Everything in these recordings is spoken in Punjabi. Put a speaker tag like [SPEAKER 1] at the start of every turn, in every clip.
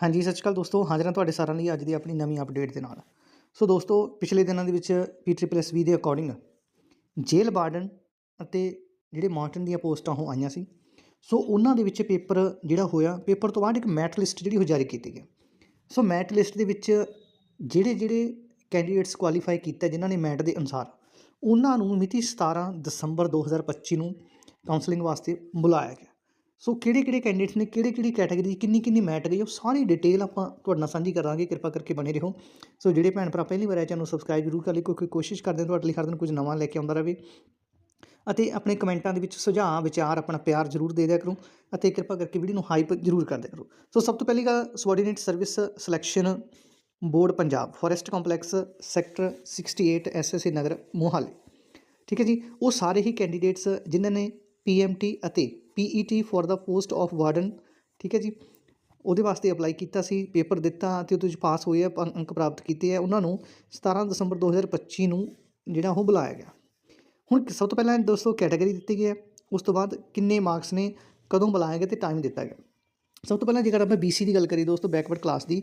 [SPEAKER 1] ਹਾਂਜੀ, ਸਤਿ ਸ਼੍ਰੀ ਅਕਾਲ ਦੋਸਤੋ। ਹਾਜ਼ਰ ਹਾਂ ਤੁਹਾਡੇ ਸਾਰਿਆਂ ਲਈ ਅੱਜ ਦੀ ਆਪਣੀ ਨਵੀਂ ਅਪਡੇਟ ਦੇ ਨਾਲ। ਸੋ ਦੋਸਤੋ, ਪਿਛਲੇ ਦਿਨਾਂ ਦੇ ਵਿੱਚ ਪੀ ਟ੍ਰਿਪਲ ਐਸ ਵੀ ਦੇ ਅਕੋਰਡਿੰਗ ਜੇਲ੍ਹ ਵਾਰਡਨ ਅਤੇ ਜਿਹੜੇ ਮਾਰਟਨ ਦੀਆਂ ਪੋਸਟਾਂ ਉਹ ਆਈਆਂ ਸੀ। ਸੋ ਉਹਨਾਂ ਦੇ ਵਿੱਚ ਪੇਪਰ ਜਿਹੜਾ ਹੋਇਆ, ਪੇਪਰ ਤੋਂ ਬਾਅਦ ਇੱਕ ਮੈਟ ਲਿਸਟ ਜਿਹੜੀ ਉਹ ਜਾਰੀ ਕੀਤੀ ਗਈ। ਸੋ ਮੈਟ ਲਿਸਟ ਦੇ ਵਿੱਚ ਜਿਹੜੇ ਜਿਹੜੇ ਕੈਂਡੀਡੇਟਸ ਕੁਆਲੀਫਾਈ ਕੀਤਾ ਜਿਨ੍ਹਾਂ ਨੇ ਮੈਟ ਦੇ ਅਨੁਸਾਰ, ਉਹਨਾਂ ਨੂੰ ਮਿਤੀ 17 ਦਸੰਬਰ 2025 ਨੂੰ ਕਾਉਂਸਲਿੰਗ ਵਾਸਤੇ ਬੁਲਾਇਆ ਗਿਆ। ਸੋ ਕਿਹੜੇ ਕਿਹੜੇ ਕੈਂਡੀਡੇਟਸ ਨੇ ਕਿਹੜੇ ਕਿਹੜੀ ਕੈਟਾਗਰੀ ਕਿੰਨੀ ਕਿੰਨੀ ਮੈਟ ਗਈ, ਉਹ ਸਾਰੀ ਡਿਟੇਲ ਆਪਾਂ ਤੁਹਾਡੇ ਨਾਲ ਸਾਂਝੀ ਕਰਾਂਗੇ, ਕਿਰਪਾ ਕਰਕੇ ਬਣੇ ਰਹੋ। ਸੋ ਜਿਹੜੇ ਭੈਣ ਭਰਾ ਪਹਿਲੀ ਵਾਰ ਆਏ, ਚੈਨਲ ਨੂੰ ਸਬਸਕ੍ਰਾਈਬ ਜ਼ਰੂਰ ਕਰ ਲਈ ਕਿਉਂਕਿ ਕੋਸ਼ਿਸ਼ ਕਰਦੇ ਹਾਂ ਤੁਹਾਡੇ ਲਈ ਹਰ ਦਿਨ ਕੁਝ ਨਵਾਂ ਲੈ ਕੇ ਆਉਂਦਾ ਰਹੇ। ਅਤੇ ਆਪਣੇ ਕਮੈਂਟਾਂ ਦੇ ਵਿੱਚ ਸੁਝਾਅ, ਵਿਚਾਰ, ਆਪਣਾ ਪਿਆਰ ਜ਼ਰੂਰ ਦੇ ਦਿਆ ਕਰੋ ਅਤੇ ਕਿਰਪਾ ਕਰਕੇ ਵੀਡੀਓ ਨੂੰ ਹਾਈਪ ਜ਼ਰੂਰ ਕਰ ਦਿਆ ਕਰੋ। ਸੋ ਸਭ ਤੋਂ ਪਹਿਲੀ ਗੱਲ subordinate service selection board Punjab forest complex sector 68 SSA Nagar, Mohali. ਠੀਕ ਹੈ ਜੀ? ਉਹ ਸਾਰੇ ਹੀ ਕੈਂਡੀਡੇਟਸ ਜਿਨ੍ਹਾਂ ਨੇ ਪੀਐਮਟੀ ਅਤੇ PET for the post of warden ਠੀਕ ਹੈ ਜੀ? ਉਹਦੇ ਵਾਸਤੇ ਅਪਲਾਈ ਕੀਤਾ ਸੀ ਪੇਪਰ ਦਿੱਤਾ ਅਤੇ ਉਹਦੇ ਵਿੱਚ ਪਾਸ ਹੋਏ ਆ ਅੰਕ ਪ੍ਰਾਪਤ ਕੀਤੇ ਆ। ਉਹਨਾਂ ਨੂੰ 17 ਦਸੰਬਰ 2025 ਨੂੰ ਜਿਹੜਾ ਉਹ ਬੁਲਾਇਆ ਗਿਆ। ਹੁਣ ਸਭ ਤੋਂ ਪਹਿਲਾਂ ਦੋਸਤੋ ਕੈਟਾਗਰੀ ਦਿੱਤੀ ਗਈ ਹੈ। ਉਸ ਤੋਂ ਬਾਅਦ ਕਿੰਨੇ ਮਾਰਕਸ ਨੇ, ਕਦੋਂ ਬੁਲਾਇਆ ਗਿਆ ਤੇ ਟਾਈਮ ਦਿੱਤਾ ਗਿਆ। ਸਭ ਤੋਂ ਪਹਿਲਾਂ ਜੇਕਰ ਆਪਾਂ BC ਦੀ ਗੱਲ ਕਰੀਏ ਦੋਸਤੋ ਬੈਕਵਰਡ ਕਲਾਸ ਦੀ,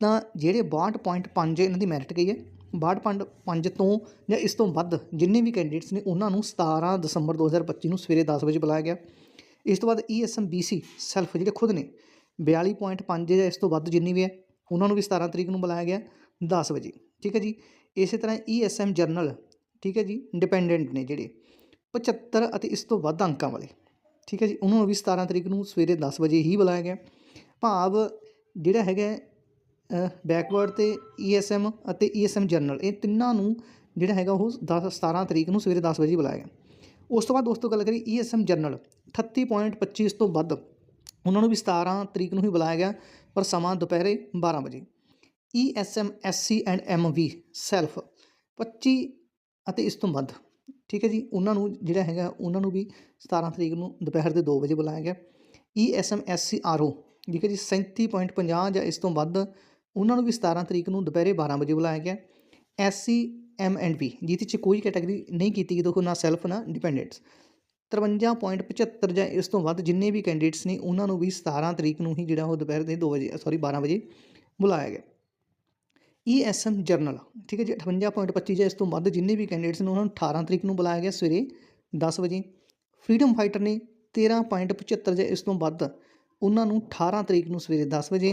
[SPEAKER 1] ਤਾਂ ਜਿਹੜੇ 62.5 ਇਹਨਾਂ ਦੀ ਮੈਰਿਟ ਗਈ ਹੈ। 62.5 ਤੋਂ ਜਾਂ ਇਸ ਤੋਂ ਵੱਧ ਜਿੰਨੇ ਵੀ ਕੈਂਡੀਡੇਟਸ ਨੇ, ਉਹਨਾਂ ਨੂੰ 17 ਦਸੰਬਰ 2025 ਨੂੰ ਸਵੇਰੇ 10 ਵਜੇ ਬੁਲਾਇਆ ਗਿਆ। ਇਸ ਤੋਂ ਬਾਅਦ E ESM BC ਸੈਲਫ ਜਿਹੜੇ ਖੁਦ ਨੇ 42.5 ਜਾਂ ਇਸ ਤੋਂ ਵੱਧ ਜਿੰਨੀ ਵੀ ਹੈ, ਉਹਨਾਂ ਨੂੰ ਵੀ 17 ਤਰੀਕ ਨੂੰ ਬੁਲਾਇਆ ਗਿਆ 10 ਵਜੇ, ਠੀਕ ਹੈ ਜੀ? ਇਸੇ ਤਰ੍ਹਾਂ ESM ਜਰਨਲ, ਠੀਕ ਹੈ ਜੀ ਡਿਪੈਂਡੈਂਟ ਨੇ ਜਿਹੜੇ 75 ਅਤੇ ਇਸ ਤੋਂ ਵੱਧ ਅੰਕਾਂ ਵਾਲੇ, ਠੀਕ ਹੈ ਜੀ, ਉਹਨਾਂ ਨੂੰ ਵੀ 17 ਤਰੀਕ ਨੂੰ ਸਵੇਰੇ 10 ਵਜੇ ਹੀ ਬੁਲਾਇਆ ਗਿਆ। ਭਾਵ ਜਿਹੜਾ ਹੈਗਾ ਬੈਕਵਰਡ ਤੇ ESM ਅਤੇ ESM ਜਰਨਲ, ਇਹ ਤਿੰਨਾਂ ਨੂੰ ਜਿਹੜਾ ਹੈਗਾ ਉਹ 10 17 ਤਰੀਕ ਨੂੰ ਸਵੇਰੇ 10 ਵਜੇ ਬੁਲਾਇਆ ਗਿਆ। ਉਸ ਤੋਂ ਬਾਅਦ ਦੋਸਤੋ ਗੱਲ ਕਰੀ ESM ਜਰਨਲ 38.25 ਤੋਂ ਵੱਧ। ਉਹਨਾਂ ਨੂੰ ਵੀ 17 ਤਰੀਕ ਨੂੰ ਹੀ ਬੁਲਾਇਆ ਗਿਆ, ਪਰ ਸਮਾਂ ਦੁਪਹਿਰੇ 12 ਵਜੇ। ESM SC and MV self 25 ਅਤੇ ਇਸ ਤੋਂ ਵੱਧ। ਠੀਕ ਹੈ ਜੀ, ਉਹਨਾਂ ਨੂੰ ਜਿਹੜਾ ਹੈਗਾ, ਉਹਨਾਂ ਨੂੰ ਵੀ 17 ਤਰੀਕ ਨੂੰ ਦੁਪਹਿਰ ਦੇ 2 ਵਜੇ ਬੁਲਾਇਆ ਗਿਆ। ESM SC RO ਠੀਕ ਹੈ ਜੀ 37.50 ਜਾਂ ਇਸ ਤੋਂ ਵੱਧ, ਉਹਨਾਂ ਨੂੰ ਵੀ 17 ਤਰੀਕ ਨੂੰ ਦੁਪਹਿਰੇ 12 ਵਜੇ ਬੁਲਾਇਆ ਗਿਆ। SC M ਐਂਡ V, ਜਿਹਦੇ 'ਚ ਕੋਈ ਕੈਟਾਗਰੀ ਨਹੀਂ ਕੀਤੀ ਗਈ ਦੇਖੋ ਨਾ ਸੈਲਫ ਨਾ ਡਿਪੈਂਡੈਂਟਸ 53.75 ਜਾਂ ਇਸ ਤੋਂ ਵੱਧ ਜਿੰਨੇ ਵੀ ਕੈਂਡੀਡੇਟਸ ਨੇ, ਉਹਨਾਂ ਨੂੰ ਵੀ 17 ਤਰੀਕ ਨੂੰ ਹੀ ਜਿਹੜਾ ਉਹ ਦੁਪਹਿਰ ਦੇ 2 ਵਜੇ ਸੌਰੀ 12 ਵਜੇ ਬੁਲਾਇਆ ਗਿਆ। ESM ਜਰਨਲ ਠੀਕ ਹੈ ਜੀ 58.25 ਜਾਂ ਇਸ ਤੋਂ ਵੱਧ ਜਿੰਨੇ ਵੀ ਕੈਂਡੀਡੇਟਸ ਨੇ, ਉਹਨਾਂ ਨੂੰ 18 ਤਰੀਕ ਨੂੰ ਬੁਲਾਇਆ ਗਿਆ ਸਵੇਰੇ 10 ਵਜੇ। ਫਰੀडम ਫਾਈਟਰ ਨੇ 13.75 ਜਾਂ ਇਸ ਤੋਂ ਵੱਧ, ਉਹਨਾਂ ਨੂੰ 18 ਤਰੀਕ ਨੂੰ ਸਵੇਰੇ 10 ਵਜੇ।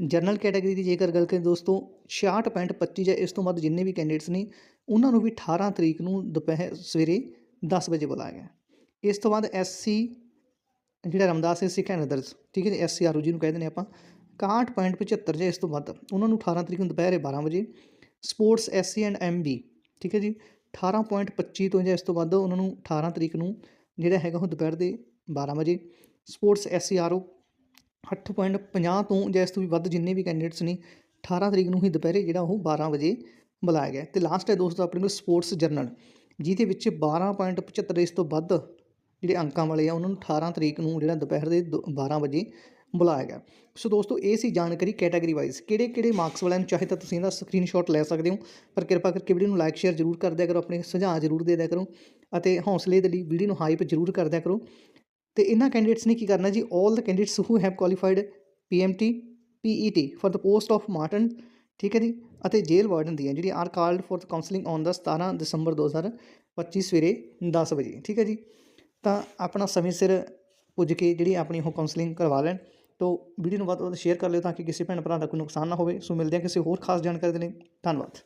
[SPEAKER 1] ਜਨਰਲ ਕੈਟਾਗਰੀ ਦੀ ਜੇਕਰ ਗੱਲ ਕਰੀਏ ਦੋਸਤੋ 66.25 ਜਾਂ ਇਸ ਤੋਂ ਵੱਧ ਜਿੰਨੇ ਵੀ ਕੈਂਡੀਡੇਟਸ ਨੇ, ਉਹਨਾਂ ਨੂੰ ਵੀ 18 ਤਰੀਕ ਨੂੰ ਦੁਪਹਿਰ, ਸਵੇਰੇ 10 ਵਜੇ ਬੁਲਾਇਆ ਗਿਆ। ਇਸ ਤੋਂ ਬਾਅਦ ਐਸਸੀ ਜਿਹੜਾ ਰਮਦਾਸ ਸਿੱਖ ਐਂਡ ਅਦਰਸ ਠੀਕ ਹੈ ਜੀ ਐਸਸੀ ਆਰਓ ਜਿਹਨੂੰ ਕਹਿੰਦੇ ਨੇ ਆਪਾਂ 61.75 ਜਾਂ ਇਸ ਤੋਂ ਵੱਧ, ਉਹਨਾਂ ਨੂੰ 18 ਤਰੀਕ ਨੂੰ ਦੁਪਹਿਰੇ 12 ਵਜੇ। ਸਪੋਰਟਸ ਐਸਸੀ ਐਂਡ ਐਮਬੀ ਠੀਕ ਹੈ ਜੀ 18.25 ਤੋਂ ਜਾਂ ਇਸ ਤੋਂ ਵੱਧ ਉਹਨਾਂ ਨੂੰ 18 ਤਰੀਕ ਨੂੰ ਜਿਹੜਾ ਹੈਗਾ ਉਹ ਦੁਪਹਿਰ ਦੇ 12 ਵਜੇ। ਸਪੋਰਟਸ ਐਸਸੀ ਆਰਓ 8.50 ਤੋਂ ਜਾਂ ਇਸ ਤੋਂ ਵੀ ਵੱਧ ਜਿੰਨੇ ਵੀ ਕੈਂਡੀਡੇਟਸ ਨੇ 18 ਤਰੀਕ ਨੂੰ ਹੀ ਦੁਪਹਿਰੇ ਜਿਹੜਾ ਉਹ 12 ਵਜੇ ਬੁਲਾਇਆ ਗਿਆ। ਤੇ ਲਾਸਟ ਹੈ ਦੋਸਤੋ ਆਪਣੇ ਕੋਲ ਸਪੋਰਟਸ ਜਰਨਲ ਜਿਹਦੇ ਵਿੱਚ 12.75 ਇਸ ਤੋਂ ਵੱਧ ਜਿਹੜੇ ਅੰਕਾਂ ਵਾਲੇ ਆ, ਉਹਨਾਂ ਨੂੰ 18 ਤਰੀਕ ਨੂੰ ਜਿਹੜਾ ਦੁਪਹਿਰ ਦੇ ਦੋ- 12 ਵਜੇ ਬੁਲਾਇਆ ਗਿਆ। ਸੋ ਦੋਸਤੋ ਇਹ ਸੀ ਜਾਣਕਾਰੀ ਕੈਟਾਗਰੀ ਵਾਈਜ਼ ਕਿਹੜੇ ਕਿਹੜੇ ਮਾਰਕਸ ਵਾਲਿਆਂ ਨੂੰ ਚਾਹੇ ਤਾਂ ਤੁਸੀਂ ਇਹਦਾ ਸਕਰੀਨਸ਼ਾਟ ਲੈ ਸਕਦੇ ਹੋ, ਪਰ ਕਿਰਪਾ ਕਰਕੇ ਵੀਡੀਓ ਨੂੰ ਲਾਈਕ ਸ਼ੇਅਰ ਜ਼ਰੂਰ ਕਰ ਦਿਆ ਕਰੋ, ਆਪਣੇ ਸੁਝਾਅ ਜ਼ਰੂਰ ਦੇ ਦਿਆ ਕਰੋ, ਅਤੇ ਹੌਸਲੇ ਦੇ ਲਈ ਵੀਡੀਓ ਨੂੰ ਹਾਈਪ ਜ਼ਰੂਰ ਕਰ ਦਿਆ ਕਰੋ। ਤੇ ਇਹਨਾਂ ਕੈਂਡੀਡੇਟਸ ਨੇ ਕੀ ਕਰਨਾ ਜੀ? 올 the candidates who have qualified PMT PET for the post of matron ਠੀਕ ਹੈ ਜੀ? ਅਤੇ ਜੇਲ੍ਹ ਵਾਰਡਨ ਦੀਆਂ ਜਿਹੜੀ are called for the counselling on the 17 December 2025 ਸਵੇਰੇ 10 ਵਜੇ, ਠੀਕ ਹੈ ਜੀ? ਤਾਂ ਆਪਣਾ ਸਮੇਂ ਸਿਰ ਪੁੱਜ ਕੇ ਜਿਹੜੀ ਆਪਣੀ ਉਹ ਕਾਉਂਸਲਿੰਗ ਕਰਵਾ ਲੈਣ। ਤੋਂ ਵੀਡੀਓ ਨੂੰ ਵੱਧ ਤੋਂ ਵੱਧ ਸ਼ੇਅਰ ਕਰ ਲਿਓ ਤਾਂ ਕਿ ਕਿਸੇ ਭੈਣ ਭਰਾ ਦਾ ਕੋਈ ਨੁਕਸਾਨ ਨਾ ਹੋਵੇ। ਸੋ ਮਿਲਦੇ ਹਾਂ ਕਿਸੇ ਹੋਰ ਖਾਸ ਜਾਣਕਾਰੀ ਦੇ ਲਈ। ਧੰਨਵਾਦ।